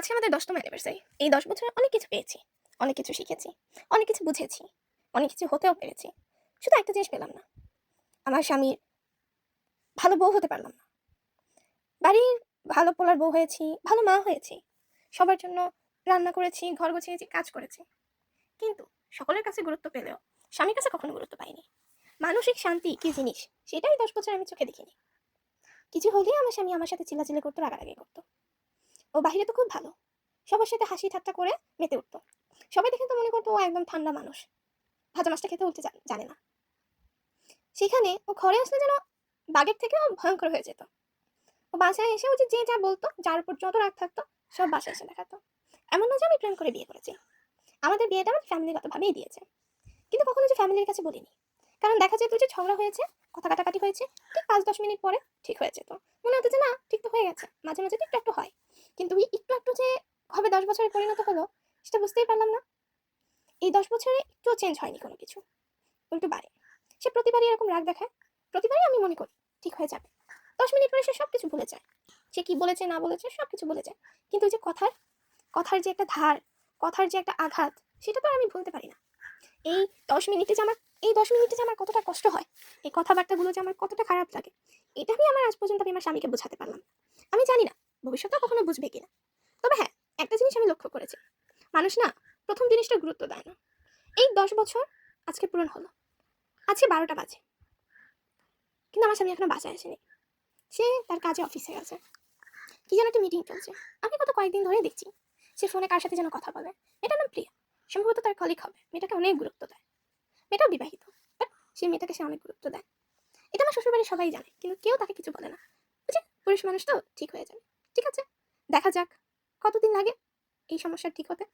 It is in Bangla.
আজকে আমাদের দশতম অ্যানিভার্সারি এই দশ বছরে অনেক কিছু পেয়েছি, অনেক কিছু শিখেছি, অনেক কিছু বুঝেছি, অনেক কিছু হতেও পেরেছি। শুধু একটা জিনিস পেলাম না, আমার স্বামীর ভালো বউ হতে পারলাম না। বাড়ির ভালো পোলার বউ হয়েছি, ভালো মা হয়েছি, সবার জন্য রান্না করেছি, ঘর গুছিয়েছি, কাজ করেছি। কিন্তু সকলের কাছে গুরুত্ব পেলেও স্বামীর কাছে কখনো গুরুত্ব পাইনি। মানসিক শান্তি কি জিনিস, সেটাই দশ বছর আমি চোখে দেখিনি। কিছু হলেই আমার স্বামী আমার সাথে চিল্লাচিল্লি করতো, রাগারাগি করতো। ও বাহিরে তো খুব ভালো। সবার সাথে হাসি ঠাট্টা করে মেতে উঠতো। সবাই দেখে তো মনে করতো ও একদম ঠান্ডা মানুষ। ভাজা মাছটা খেতে উঠতে জানে না। সেখানে ও ঘরে আসলে যেন বাঘের থেকেও ভয়ঙ্কর হয়ে যেত। ও বাসায় এসে ও যে যে বলতো, যার উপর যত রাগ থাকতো, সব বাসায় এসে দেখাতো। এমন না যে আমি প্রেম করে বিয়ে করেছি। আমাদের বিয়েটা আমার ফ্যামিলিগতভাবেই দিয়েছে। কিন্তু কখনো যে ফ্যামিলির কাছে বলিনি। কারণ দেখা যেত যে ঝগড়া হয়েছে, কথা কাটাকাটি হয়েছে, ঠিক পাঁচ দশ মিনিট পরে ঠিক হয়ে যেত। মনে হতো যে না, ঠিক তো হয়ে গেছে। মাঝে মাঝে একটু একটু হয়। কিন্তু ওই একটু একটু যে হবে দশ বছরে পরিণত হলো, সেটা বুঝতেই পারলাম না। এই দশ বছরে একটুও চেঞ্জ হয়নি কোনো কিছু। উল্টো বাড়ে সে প্রতিবারই এরকম রাগ দেখায়, প্রতিবারই আমি মনে করি, ঠিক হয়ে যাবে। দশ মিনিট পরে সে সব কিছু ভুলে যায়। সে কি বলেছে, না বলেছে সব কিছু ভুলে যায়। কিন্তু ওই যে কথার কথার যে একটা ধার, কথার যে একটা আঘাত, সেটা তো আর আমি ভুলতে পারি না। এই দশ মিনিটে যে আমার, এই দশ মিনিটে যে আমার কতটা কষ্ট হয়, এই কথাবার্তাগুলো যে আমার কতটা খারাপ লাগে, এটা আমি আমার আজ পর্যন্ত আমি আমার স্বামীকে বোঝাতে পারলাম আমি জানি না ভবিষ্যতে কখনো বুঝবে কিনা? তবে হ্যাঁ একটা জিনিস আমি লক্ষ্য করেছি। মানুষ না প্রথম জিনিসটা গুরুত্ব দেয় না। এই দশ বছর আজকে পূরণ হলো। আজকে বারোটা বাজে। কিন্তু আমার স্বামী এখনও বাসায় আসেনি। সে তার কাজে অফিসে গেছে। কি যেন একটা মিটিং চলছে। আমি গত কয়েকদিন ধরে দেখছি সে ফোনে কার সাথে যেন কথা বলে। এটা নাম প্রিয়া। সম্ভবত তার কলিগ হবে। মেয়েটাকে অনেক গুরুত্ব দেয়। মেয়েটাও বিবাহিত। বাট সে মেয়েটাকে সে অনেক গুরুত্ব দেয়। এটা আমার শ্বশুরবাড়ির সবাই জানে। কিন্তু কেউ তাকে কিছু বলে না। বুঝলি পুরুষ মানুষ তো, ঠিক হয়ে যাবে। ঠিক আছে দেখা যাক কতদিন লাগে এই সমস্যা ঠিক হতে।